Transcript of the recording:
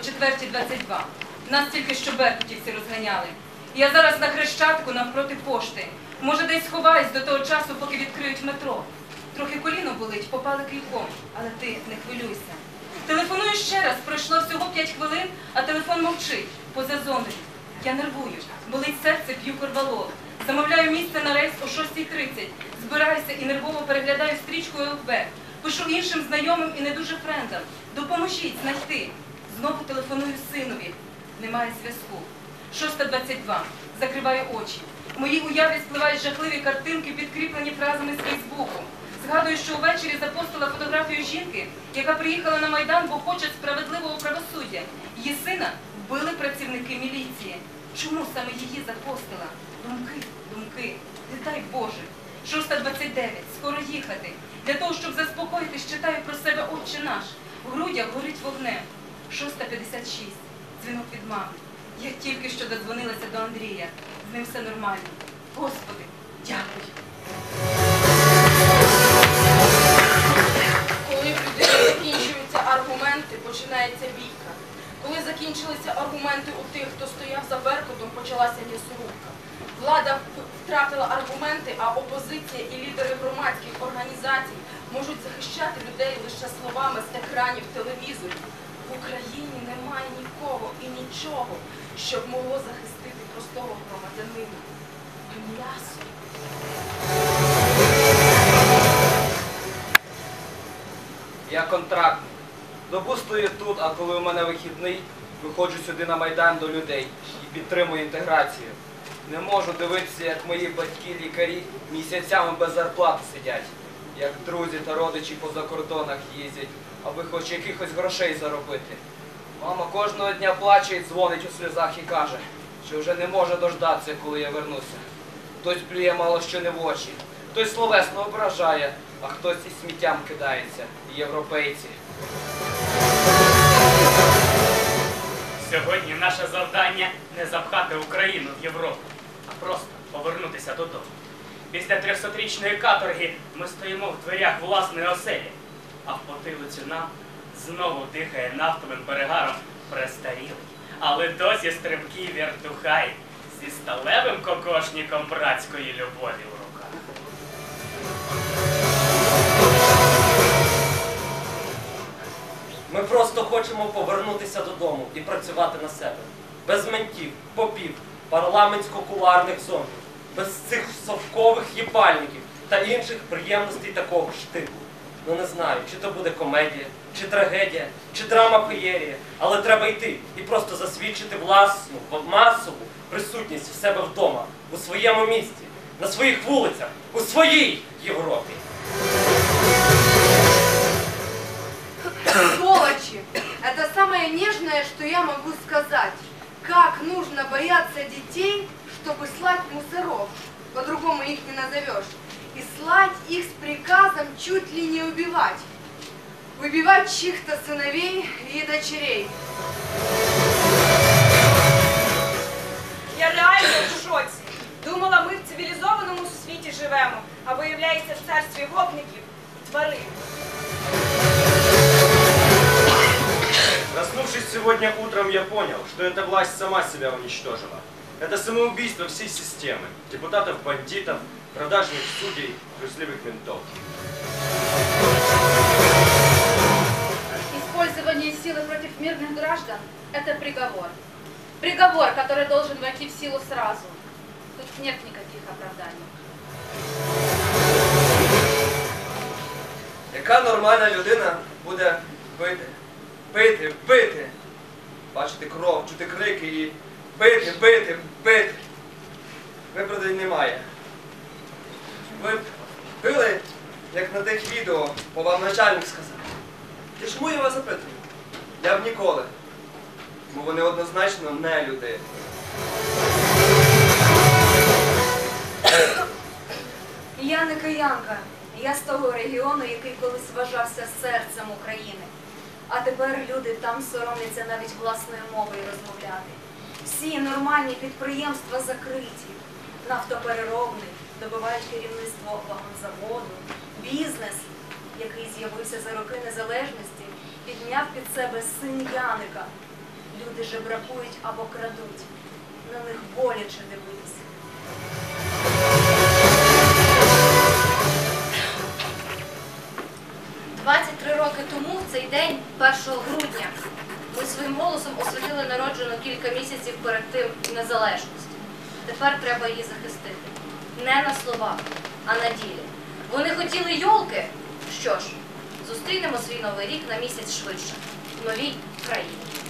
4.22. Нас тільки що беркутівці розганяли. Я зараз на хрещатику навпроти пошти. Може, десь сховаюсь до того часу, поки відкриють метро. Трохи коліно болить, попали кільком, але ти не хвилюйся. Телефоную ще раз, пройшло всього 5 хвилин, а телефон мовчить, поза зоною. Я нервую, болить серце, п'ю корвалол. Замовляю місце на рейс о 6.30. Збираюся і нервово переглядаю стрічку ЛБ. Пишу іншим знайомим і не дуже френдам. Допоможіть знайти. Знову телефоную синові. Немає зв'язку. 6.22. Закриваю очі. В моїй уяві спливають жахливі картинки, підкріплені фразами з Фейсбуку. Згадую, що увечері запостила фотографію жінки, яка приїхала на Майдан, бо хоче справедливого правосуддя. Її сина вбили працівники міліції. Чому саме її запостила? Думки, думки, не дай Боже. 6.29, скоро їхати. Для того, щоб заспокоїтись, читаю про себе Отче наш. В грудях горить вогнем. 6.56, дзвінок від мами. Я тільки що додзвонилася до Андрія. З ним все нормально. Господи, дякую. Коли в людини закінчуються аргументи, починається бійка. Коли закінчилися аргументи у тих, хто стояв за Беркутом, почалася м'ясорубка. Влада втратила аргументи, а опозиція і лідери громадських організацій можуть захищати людей лише словами з екранів телевізорів. В Україні немає нікого і нічого, щоб могло захистити простого громадянина. М'ясо. Я контрактний. Добу стою тут, а коли у мене вихідний, виходжу сюди на Майдан до людей і підтримую інтеграцію. Не можу дивитися, як мої батьки-лікарі місяцями без зарплати сидять, як друзі та родичі по закордонах їздять, аби хоч якихось грошей заробити. Мама кожного дня плаче і дзвонить у сльозах і каже, що вже не може дождатися, коли я вернуся. Хтось плює мало що не в очі, хтось словесно ображає, а хтось і сміттям кидається. Європейці. Сьогодні наше завдання не запхати Україну в Європу, а просто повернутися додому. Після 300-річної каторги ми стоїмо в дверях власної оселі, а в потилицю нам знову дихає нафтовим перегаром престарілий, але досі стрибкий вертухай зі сталевим кокошником братської любові в руках. Ми просто хочемо повернутися додому і працювати на себе. Без ментів, попів, парламентсько-куларних зон, без цих совкових їбальників та інших приємностей такого ж типу. Ну не знаю, чи то буде комедія, чи трагедія, чи драма феєрія, але треба йти і просто засвідчити власну масову присутність в себе вдома, у своєму місті, на своїх вулицях, у своїй Європі. Сволочи! Это самое нежное, что я могу сказать. Как нужно бояться детей, чтобы слать мусоров, по-другому их не назовешь, и слать их с приказом чуть ли не убивать. Убивать чьих-то сыновей и дочерей. Я реально в шоці. Думала, ми в цивілізованому світі живемо, а виявляється в царстві гопників і тварин. Проснувшись сегодня утром, я понял, что эта власть сама себя уничтожила. Это самоубийство всей системы. Депутатов-бандитов, продажных судей, трусливых ментов. Использование силы против мирных граждан – это приговор. Приговор, который должен войти в силу сразу. Тут нет никаких оправданий. Яка нормальна людина буде бити, бити, бити, бачити кров, чути крики і бити, бити, бити. Виправдань немає. Ви били, як на тих відео, бо вам начальник сказав. І чому я вас запитую? Я б ніколи. Бо вони однозначно не люди. Я не киянка. Я з того регіону, який колись вважався серцем України. А тепер люди там соромляться навіть власною мовою розмовляти. Всі нормальні підприємства закриті. Нафтопереробний, добивають керівництво вагонзаводу, бізнес, який з'явився за роки незалежності, підняв під себе син Яника. люди жебракують або крадуть. На них боляче дивитися. Кілька місяців перед тим незалежність. Тепер треба її захистити. Не на словах, а на ділі. Вони хотіли йолки. Що ж, зустрінемо свій новий рік на місяць швидше в новій країні.